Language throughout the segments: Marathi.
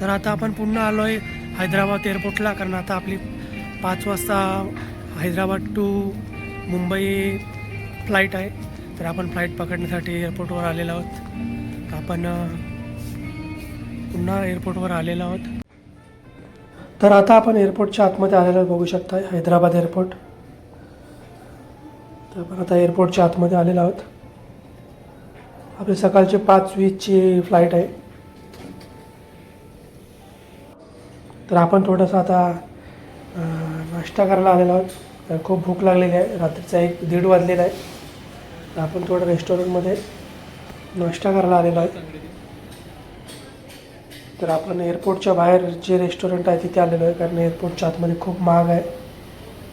तर आता आपण पुन्हा आलो आहे हैदराबाद एअरपोर्टला कारण आता आपली पाच वाजता हैदराबाद टू मुंबई फ्लाईट आहे. तर आपण फ्लाईट पकडण्यासाठी एअरपोर्टवर आलेलो आहोत. आपण पुन्हा एअरपोर्टवर आलेलो आहोत. तर आता आपण एअरपोर्टच्या आतमध्ये आलेलं बघू शकता हैदराबाद एअरपोर्ट तर आपण आता एअरपोर्टच्या आतमध्ये आलेलो आहोत. आपली सकाळची पाच वीसची फ्लाईट आहे. तर आपण थोडंसं आता नाश्ता करायला आलेलो आहोत. तर खूप भूक लागलेली आहे. रात्रीचा एक दीड वाजलेला आहे. तर आपण थोडं रेस्टॉरंटमध्ये नाश्ता करायला आलेलो आहे तर आपण एअरपोर्टच्या बाहेर जे रेस्टॉरंट आहे तिथे आलेलो आहे. कारण एअरपोर्टच्या आतमध्ये खूप महाग आहे.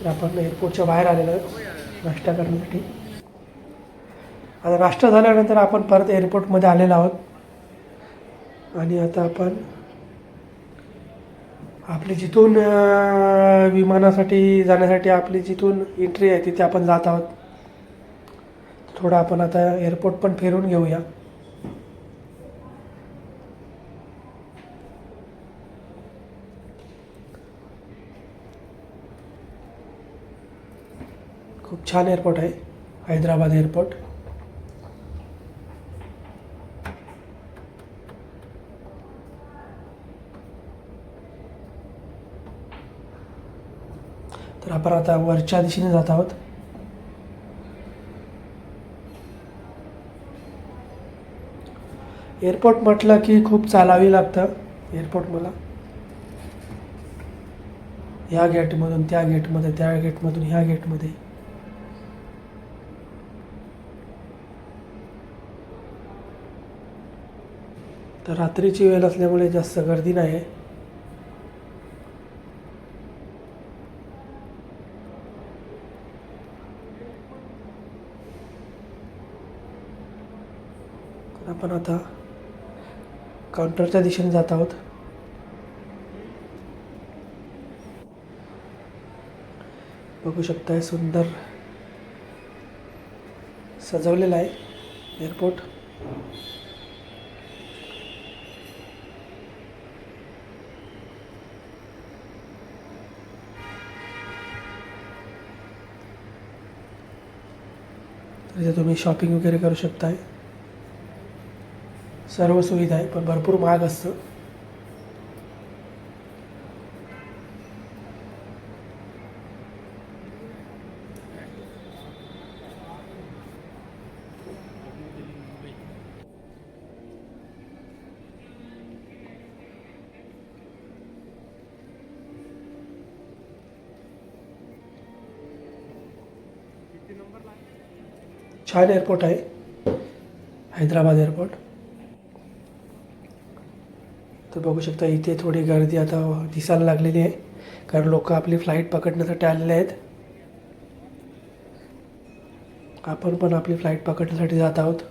तर आपण एअरपोर्टच्या बाहेर आलेलो आहे नाश्ता करण्यासाठी. आता नाश्ता झाल्यानंतर आपण परत एअरपोर्टमध्ये आलेलो आहोत. आणि आता आपण आपली जिथून विमानासाठी जाण्यासाठी आपली जिथून एंट्री आहे तिथे आपण जात आहोत. थोडं आपण आता एअरपोर्ट पण फिरून घेऊया. खूप छान एअरपोर्ट आहे हैदराबाद एअरपोर्ट तर आपण आता वरच्या दिशेने जात आहोत. एअरपोर्ट म्हटलं की खूप चालावी लागतं. एअरपोर्ट मला. ह्या गेटमधून त्या गेटमध्ये त्या गेटमधून ह्या गेटमध्ये तर रात्रीची वेळ असल्यामुळे जास्त गर्दी नाही आहे आपण आता काउंटरच्या दिशेने जात आहोत. बघू शकताय सुंदर सजवलेलं आहे एअरपोर्ट. तिथे तुम्ही शॉपिंग वगैरे करू शकताय. सर्व सुविधा पण भरपूर महाग असतं. छान एअरपोर्ट आहे. हैदराबाद एअरपोर्ट तर बघू शकता इथे थोडी गर्दी आता दिसायला लागलेली आहे. कारण लोक आपली फ्लाईट पकडण्यासाठी आलेले आहेत. आपण पण आपली फ्लाईट पकडण्यासाठी जात आहोत.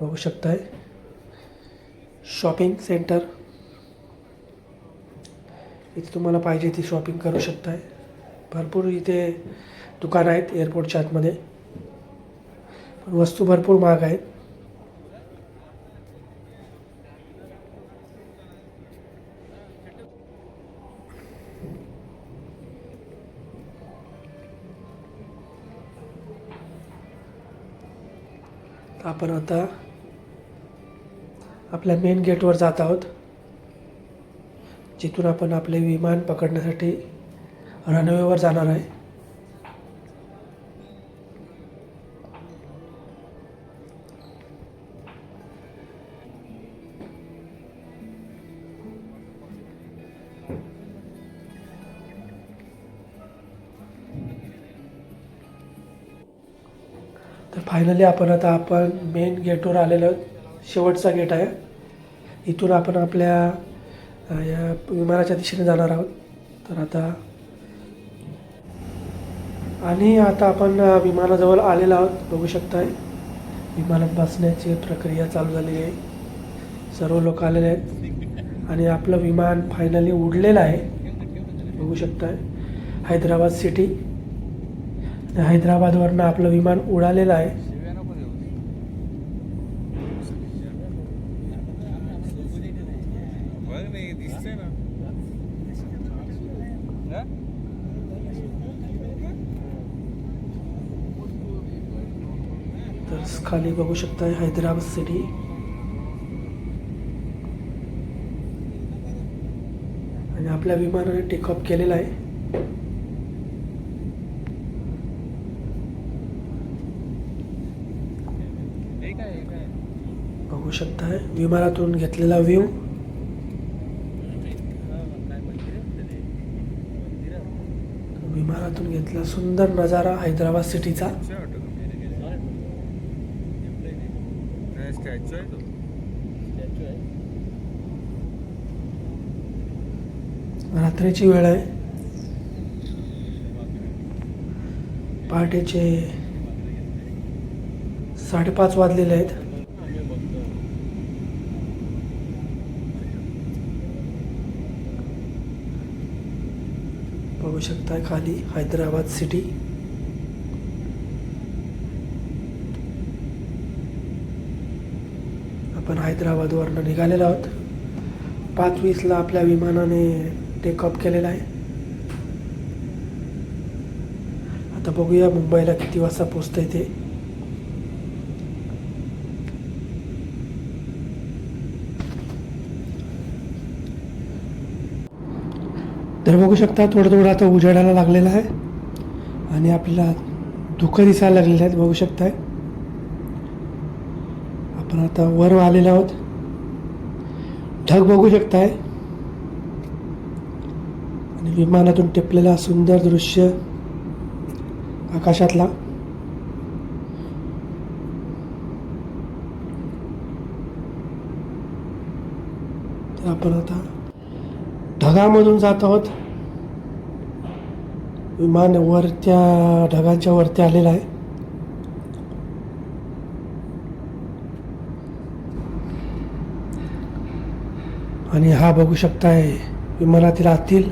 बघू शकताय. Shopping centre. इथे तुम्हाला पाहिजे ती शॉपिंग करू शकताय. भरपूर इथे दुकानं आहेत एअरपोर्टच्या आतमध्ये. वस्तू भरपूर महाग आहेत. आपण आता आपल्या मेन गेटवर जात आहोत. जिथून आपण आपले विमान पकडण्यासाठी रनवेवर जाणार आहे. तर फायनली आपण आता आपण मेन गेटवर आलेलो आहोत शेवटचा गेट आहे. इथून आपण आपल्या या विमानाच्या दिशेने जाणार आहोत. तर आता आणि आता आपण विमानाजवळ आलेलो आहोत. बघू शकताय विमानात बसण्याची प्रक्रिया चालू झालेली आहे. सर्व लोक आलेले आहेत. आणि आपलं विमान फायनली उडलेलं आहे. बघू शकताय हैदराबाद सिटी हैदराबादवरनं आपलं विमान उडालेलं आहे. तर खाली बघू शकताय हैदराबाद सिटी आणि आपल्या विमानाने टेकऑफ केलेला आहे हे काय हे काय बघू शकताय विमानातून घेतलेला व्ह्यू. विमानातून घेतला सुंदर नजारा हैदराबाद सिटीचा. रात्रीची वेळ आहे. पहाटेचे साडेपाच वाजलेले आहेत. बघू शकता खाली हैदराबाद सिटी. आपण हैदराबादवरनं निघालेलो आहोत. पाच वीसला आपल्या विमानाने टेक ऑफ केलेला आहे. आता बघूया मुंबईला किती वाजता पोचतंय ते. तर बघू शकता थोडं थोडं आता उजेडायला लागलेलं आहे. आणि आपल्याला धुकं दिसायला लागलेलं आहे बघू शकताय. आपण आता वर आलेलो आहोत. ढग बघू शकताय. आणि विमानातून टिपलेला सुंदर दृश्य आकाशातला. आपण आता ढगामधून जात आहोत. विमान वरच्या ढगांच्या वरती आलेलं आहे. आणि हा बघू शकताय विमानातील आतील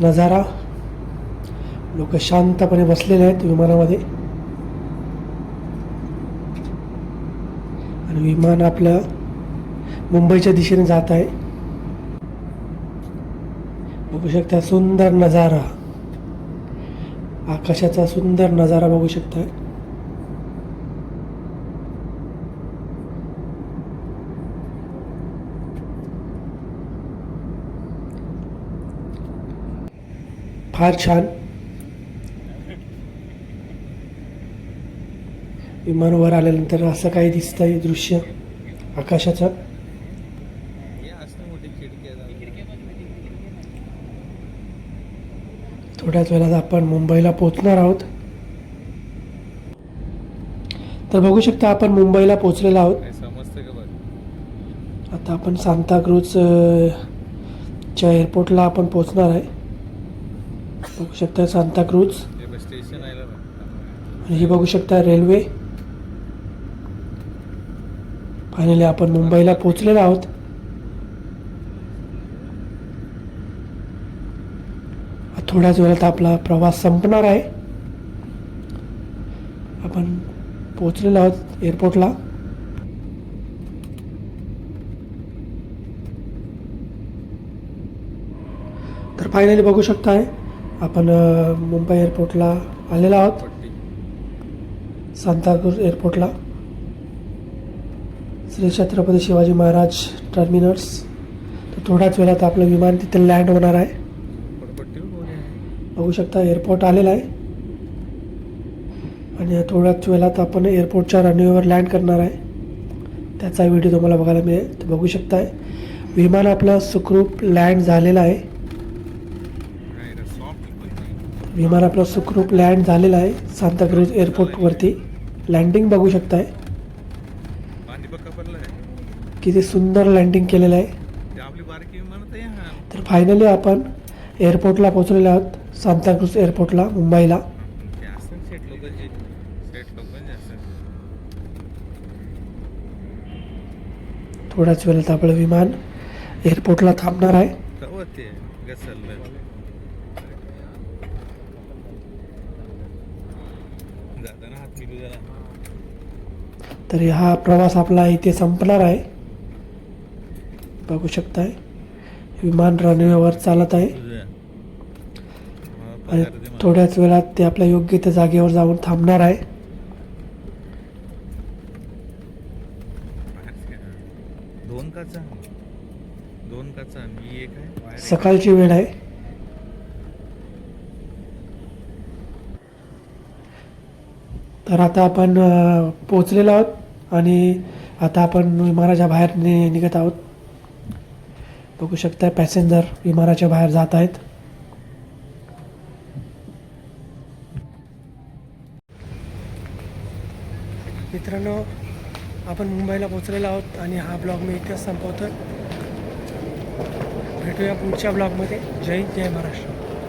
नजारा. लोक शांतपणे बसलेले आहेत विमानामध्ये. आणि विमान आपलं मुंबईच्या दिशेने जात आहे. बघू शकता सुंदर नजारा. आकाशाचा सुंदर नजारा बघू शकताय फार छान. विमानावर आल्यानंतर असं काही दिसतंय दृश्य आकाशाचं हे असं मोठी खिडकी आहे थोड्याच वेळात आपण मुंबईला पोचणार आहोत. तर बघू शकता आपण मुंबईला पोचलेलो आहोत. आता आपण सांताक्रूज च्या एअरपोर्टला आपण पोचणार आहे. बघू शकता सांताक्रूज. हे आणि ही बघू शकता रेल्वे फायनली आपण मुंबईला पोचलेलो आहोत. थोड्याच वेळात आपला प्रवास संपणार आहे. आपण पोचलेलो आहोत एअरपोर्टला. तर फायनली बघू शकताय आपण मुंबई एअरपोर्टला आलेलो आहोत. सांताक्रूज एअरपोर्टला. श्री छत्रपती शिवाजी महाराज टर्मिनल्स. तर थोड्याच वेळात आपलं विमान तिथे लँड होणार आहे. बघू शकता एअरपोर्ट आलेला आहे. आणि थोड्याच वेळात आपण एअरपोर्टच्या रनवेवर लँड करणार आहे. त्याचा व्हिडिओ तुम्हाला बघायला मिळेल. बघू शकताय. विमान आपलं सुखरूप लँड झालेलं आहे. विमान आपलं सुखरूप लँड झालेलं आहे. सांताक्रूज एअरपोर्टवरती लँडिंग बघू शकताय. किती सुंदर लँडिंग केलेलं आहे. तर फायनली आपण एअरपोर्टला पोहोचलेलो आहोत. सांताक्रूज एअरपोर्टला मुंबईला. थोड्याच वेळात आपलं विमान एअरपोर्टला थांबणार आहे. तर हा प्रवास आपला इथे संपणार आहे. बघू शकताय. विमान रनवेवर चालत आहे. आणि. थोड्याच वेळात ते आपल्या योग्य त्या जागेवर जाऊन थांबणार आहे. सकाळची वेळ आहे तर आता आपण पोचलेलो आहोत आणि आता आपण विमानाच्या बाहेर नि निघत आहोत बघू शकता पॅसेंजर विमानाच्या बाहेर जात आहेत मित्रांनो आपण मुंबईला पोचलेलो आहोत आणि हा ब्लॉग मी इथेच संपवतो भेटूया पुढच्या ब्लॉगमध्ये. जय जय महाराष्ट्र.